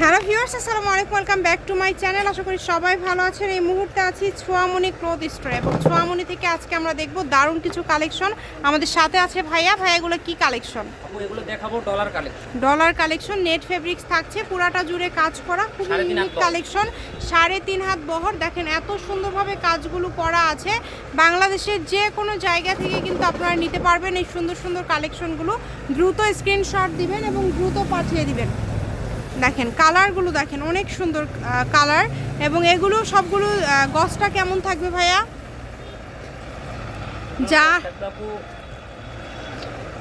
Hello viewers আসসালামু আলাইকুম welcome back to my channel. আশা করি সবাই ভালো আছেন। এই মুহূর্তে আছি ছোয়ামণি ক্লথ স্টোরে এবং ছোয়ামণি থেকে আজকে আমরা দেখব দারুণ কিছু কালেকশন। আমাদের সাথে আছে ভাইয়া। ভাইয়া এগুলো কি কালেকশন? এগুলো দেখাবো dollar collection dollar collection net fabrics থাকছে পুরাটা জুড়ে কাজ করা খুব ইউনিক কালেকশন সাড়ে তিন হাত বহর। দেখেন এত সুন্দরভাবে কাজগুলো করা আছে। বাংলাদেশের যে কোনো জায়গা থেকে কিন্তু আপনারা নিতে পারবেন এই সুন্দর সুন্দর কালেকশনগুলো দ্রুত স্ক্রিনশট দিবেন এবং দ্রুত পাঠিয়ে দিবেন। দেখেন কালারগুলো দেখেন অনেক সুন্দর কালার। এবং এগুলো সবগুলো গছটা কেমন থাকবে ভাইয়া? যা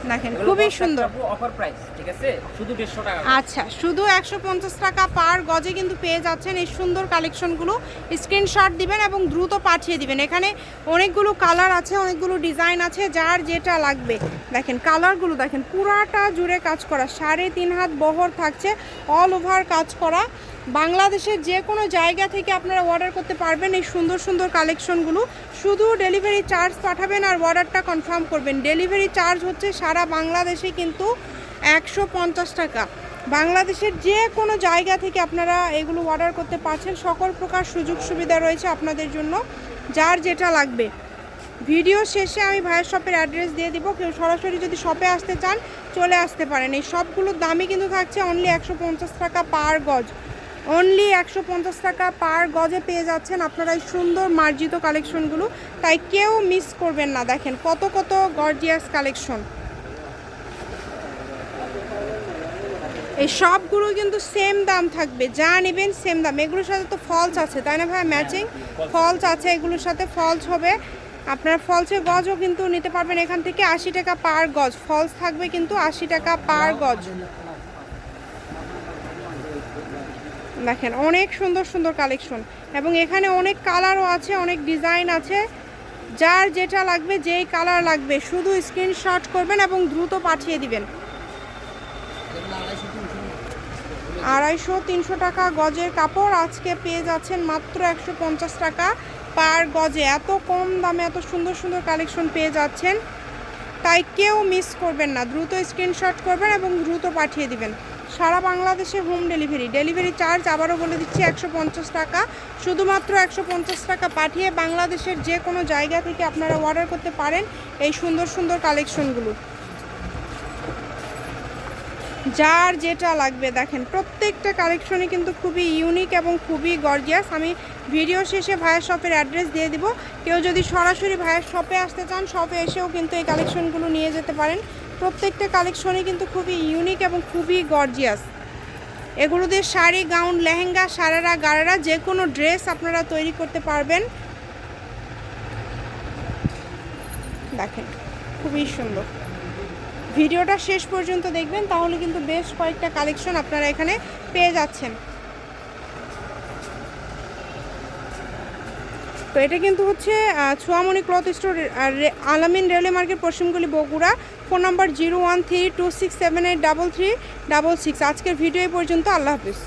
দেখেন খুবই সুন্দর। অফার প্রাইস ঠিক আছে? শুধু দেড়শো টাকা আচ্ছা শুধু একশো পঞ্চাশ টাকা পার গজে কিন্তু পেয়ে যাচ্ছেন এই সুন্দর কালেকশনগুলো। স্ক্রিনশট দিবেন এবং দ্রুত পাঠিয়ে দিবেন। এখানে অনেকগুলো কালার আছে অনেকগুলো ডিজাইন আছে যার যেটা লাগবে। দেখেন কালারগুলো দেখেন পুরাটা জুড়ে কাজ করা সাড়ে তিন হাত বহর থাকছে অল ওভার কাজ করা। বাংলাদেশের যে কোনো জায়গা থেকে আপনারা অর্ডার করতে পারবেন এই সুন্দর সুন্দর কালেকশনগুলো শুধু ডেলিভারি চার্জ পাঠাবেন আর অর্ডারটা কনফার্ম করবেন। ডেলিভারি চার্জ হচ্ছে সারা বাংলাদেশে কিন্তু একশো পঞ্চাশ টাকা। বাংলাদেশের যে কোনো জায়গা থেকে আপনারা এগুলো অর্ডার করতে পারছেন, সকল প্রকার সুযোগ সুবিধা রয়েছে আপনাদের জন্য, যার যেটা লাগবে। ভিডিও শেষে আমি ভাইয়ের শপের অ্যাড্রেস দিয়ে দিব। কেউ সরাসরি যদি শপে আসতে চান, চলে আসতে পারেন। এই সবগুলোর দামই কিন্তু থাকছে অনলি একশো পঞ্চাশ টাকা পার গজ। অনলি একশো পঞ্চাশ টাকা পার গজে পেয়ে যাচ্ছেন আপনারা এই সুন্দর মার্জিত কালেকশনগুলো। তাই কেউ মিস করবেন না, দেখেন কত কত গর্জিয়াস কালেকশন। এই সবগুলো কিন্তু সেম দাম থাকবে, যা নেবেন সেম দাম। এগুলোর সাথে তো ফলস আছে, তাই না ভাই ম্যাচিং ফলস আছে, এগুলোর সাথে ফলস হবে। আপনার ফলসের গজও কিন্তু নিতে পারবেন এখান থেকে আশি টাকা পার গজ। ফলস থাকবে কিন্তু আশি টাকা পার গজ। দেখেন, অনেক সুন্দর সুন্দর কালেকশন এবং এখানে অনেক কালারও আছে, অনেক ডিজাইন আছে। যার যেটা লাগবে, যেই কালার লাগবে, শুধু স্ক্রিনশট করবেন এবং দ্রুত পাঠিয়ে দিবেন। আড়াইশো, তিনশো টাকা গজের কাপড়। আজকে পেয়ে যাচ্ছেন মাত্র একশো পঞ্চাশ টাকা পার গজে। এত কম দামে এত সুন্দর সুন্দর কালেকশন পেয়ে যাচ্ছেন। তাই কেউ মিস করবেন না। দ্রুত স্ক্রিনশট করবেন এবং দ্রুত পাঠিয়ে দিবেন। সারা বাংলাদেশে হোম ডেলিভারি ডেলিভারি চার্জ আবারও বলে দিচ্ছি একশো পঞ্চাশ টাকা। শুধুমাত্র একশো পঞ্চাশ টাকা পাঠিয়ে বাংলাদেশের যে কোনো জায়গা থেকে আপনারা অর্ডার করতে পারেন এই সুন্দর সুন্দর কালেকশনগুলো যার যেটা লাগবে দেখেন, প্রত্যেকটা কালেকশনই কিন্তু খুবই ইউনিক এবং খুবই গর্জিয়াস আমি ভিডিও শেষে ভাইয়ের শপের অ্যাড্রেস দিয়ে দিব। কেউ যদি সরাসরি ভাইয়ের শপে আসতে চান শপে এসেও কিন্তু এই কালেকশনগুলো নিয়ে যেতে পারেন। প্রত্যেকটা কালেকশনই কিন্তু খুবই ইউনিক এবং খুবই গর্জিয়াস এগুলো দিয়ে শাড়ি গাউন লেহেঙ্গা, সারারা, গারারা যে কোনো ড্রেস আপনারা তৈরি করতে পারবেন। দেখেন, খুবই সুন্দর। ভিডিওটা শেষ পর্যন্ত দেখবেন, তাহলে কিন্তু বেশ কয়েকটা কালেকশন আপনারা এখানে পেয়ে যাচ্ছেন। তো এটা কিন্তু হচ্ছে Chhoyamoni cloth store Alamin railway market পশ্চিমগুলি Bogura. Phone number zero one three two six seven eight double three double six. আজকের ভিডিও পর্যন্ত, আল্লাহ হাফিজ।